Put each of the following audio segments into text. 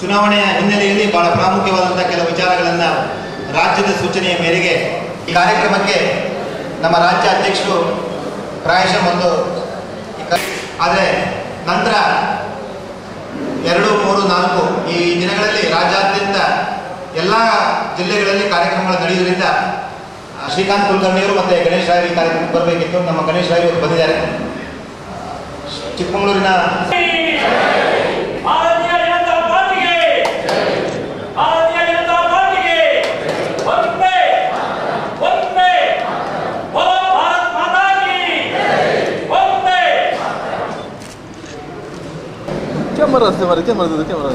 ಚುನಾವಣೆಯ ಹಿನ್ನೆಲೆಯಲ್ಲಿ ಬಹಳ ಪ್ರಾಮುಖ್ಯವಾದಂಥ ಕೆಲವು ವಿಚಾರಗಳನ್ನು ರಾಜ್ಯದ ಸೂಚನೆಯ ಮೇರೆಗೆ ಈ ಕಾರ್ಯಕ್ರಮಕ್ಕೆ ನಮ್ಮ ರಾಜ್ಯ ಅಧ್ಯಕ್ಷರು ಪ್ರಾಯಶಃ ಒಂದು ಆದರೆ ನಂತರ ಎರಡು, ಮೂರು, ನಾಲ್ಕು ಈ ದಿನಗಳಲ್ಲಿ ರಾಜ್ಯಾದ್ಯಂತ ಎಲ್ಲ ಜಿಲ್ಲೆಗಳಲ್ಲಿ ಕಾರ್ಯಕ್ರಮಗಳು ನಡೆಯುವುದರಿಂದ ಶ್ರೀಕಾಂತ್ ಕುಲಕರ್ಣಿಯವರು ಮತ್ತು ಗಣೇಶ್ ರಾಯರು ಈ ಕಾರ್ಯಕ್ರಮಕ್ಕೆ ಬರಬೇಕಿತ್ತು. ನಮ್ಮ ಗಣೇಶ್ ಅವರು ಬಂದಿದ್ದಾರೆ. ಚಿಕ್ಕಮಗಳೂರಿನ ಕ್ಯಾಮರಾ ಅಷ್ಟೇ ಮಾರಿ ಕ್ಯಾಮರಾ ಕ್ಯಾಮರಾ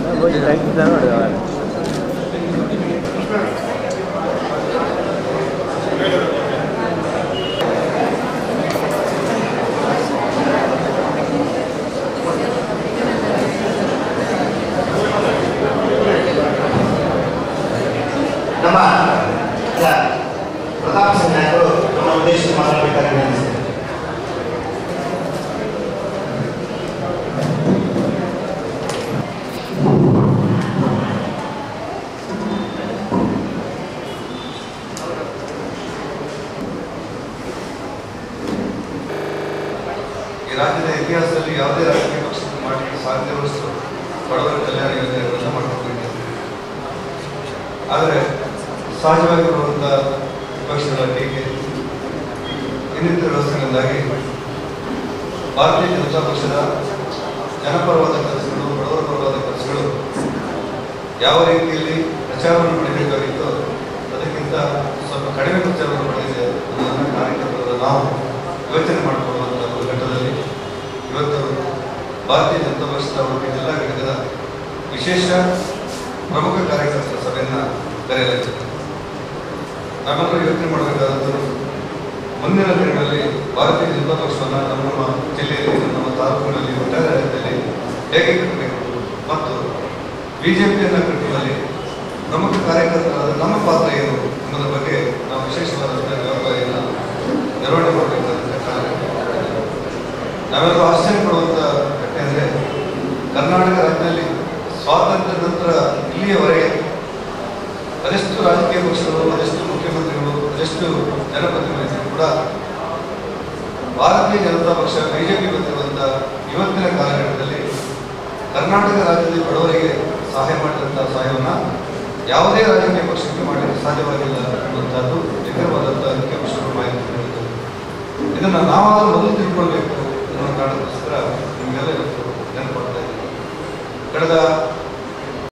ನಮ್ಮ ಯ- ಪ್ರತಾಪ್ ಸಿಂಗ್ ನಾಯಕರು ನಮ್ಮ ಉದ್ದೇಶಿಸಿ ಮಾತನಾಡಬೇಕಾಗಿ ಈ ರಾಜ್ಯದ ಇತಿಹಾಸದಲ್ಲಿ ಯಾವುದೇ ರಾಜಕೀಯ ಪಕ್ಷಕ್ಕೆ ಮಾಡಲಿಕ್ಕೆ ಸಾಧ್ಯವಷ್ಟು ಬಡವರ ಕಲ್ಯಾಣ ಯೋಜನೆಗಳನ್ನು ಮಾಡಿಕೊಂಡಿದೆ ಆದರೆ ಸಹಜವಾಗಿ ಬರುವಂಥ ವಿಪಕ್ಷಗಳ ಟೀಕೆ, ಇನ್ನಿತರ ವ್ಯವಸ್ಥೆಗಳಿಂದಾಗಿ ಭಾರತೀಯ ಜನತಾ ಪಕ್ಷದ ಜನಪರವಾದ ಕೆಲಸಗಳು, ಬಡವರ ಪರವಾದ ಕೆಲಸಗಳು ಯಾವ ರೀತಿಯಲ್ಲಿ ಪ್ರಚಾರವನ್ನು ಪಡೆಯಬೇಕಾಗಿತ್ತೋ ಅದಕ್ಕಿಂತ ಸ್ವಲ್ಪ ಕಡಿಮೆ ಪ್ರಚಾರವನ್ನು ಪಡೆದಿದೆ ಅನ್ನೋದನ್ನು ಕಾರ್ಯಕರ್ತರಾದ ನಾವು ಯೋಚನೆ ಭಾರತೀಯ ಜನತಾ ಪಕ್ಷದ ವತಿಯಿಂದ ಜಿಲ್ಲಾ ಘಟಕದ ವಿಶೇಷ ಪ್ರಮುಖ ಕಾರ್ಯಕರ್ತರ ಸಭೆಯನ್ನು ಕರೆಯಲಾಗಿದೆ ನಾವೆಲ್ಲರೂ ಯೋಚನೆ ಮಾಡಬೇಕಾದಂಥದ್ದು, ಮುಂದಿನ ದಿನಗಳಲ್ಲಿ ಭಾರತೀಯ ಜನತಾ ಪಕ್ಷವನ್ನು ನಮ್ಮ ನಮ್ಮ ಜಿಲ್ಲೆಯಲ್ಲಿ, ನಮ್ಮ ತಾಲೂಕಿನಲ್ಲಿ, ಒಟ್ಟಾರೆ ರಾಜ್ಯದಲ್ಲಿ ಹೇಗೆ ಕಟ್ಟಬೇಕು ಮತ್ತು ಬಿಜೆಪಿಯನ್ನು ಕಟ್ಟುವಲ್ಲಿ ಪ್ರಮುಖ ಕಾರ್ಯಕರ್ತರಾದ ನಮ್ಮ ಪಾತ್ರ ಏನು ಎಂಬುದರ ಬಗ್ಗೆ ನಾವು ವಿಶೇಷವಾದಂಥ ಜವಾಬ್ದಾರಿಯನ್ನು ನಿರ್ವಹಣೆ ಮಾಡಬೇಕಾದಂಥ ಕಾರ್ಯಕ್ರಮ ನಾವೆಲ್ಲರೂ ಆಶ್ಚರ್ಯ ಪಡುವಂಥ ಘಟನೆ ಅಂದರೆ ಕರ್ನಾಟಕ ರಾಜ್ಯದಲ್ಲಿ ಸ್ವಾತಂತ್ರ್ಯ ನಂತರ ಇಲ್ಲಿಯವರೆಗೆ ಅದೆಷ್ಟು ರಾಜಕೀಯ ಪಕ್ಷಗಳು ಅದೆಷ್ಟು ಮುಖ್ಯಮಂತ್ರಿಗಳು ಅದೆಷ್ಟು ಜನಪ್ರತಿನಿಧಿಗಳು ಕೂಡ ಭಾರತೀಯ ಜನತಾ ಪಕ್ಷ, ಬಿಜೆಪಿ ಬಂದಿರುವಂಥ ಇವತ್ತಿನ ಕಾಲಘಟ್ಟದಲ್ಲಿ ಕರ್ನಾಟಕ ರಾಜ್ಯದಲ್ಲಿ ಬಡವರಿಗೆ ಸಹಾಯ ಮಾಡಿದಂಥ ಸಹಾಯವನ್ನು ಯಾವುದೇ ರಾಜಕೀಯ ಪಕ್ಷಕ್ಕೆ ಮಾಡಲಿಕ್ಕೆ ಸಾಧ್ಯವಾಗಿಲ್ಲ ಅನ್ನುವಂಥದ್ದು ನಿಖರವಾದಂಥ ಅಂಕಿಅಂಶಗಳು ಮಾಹಿತಿ ಇದನ್ನು ನಾವಾದರೂ ಮೊದಲು ತಿಳ್ಕೊಳ್ಬೇಕು.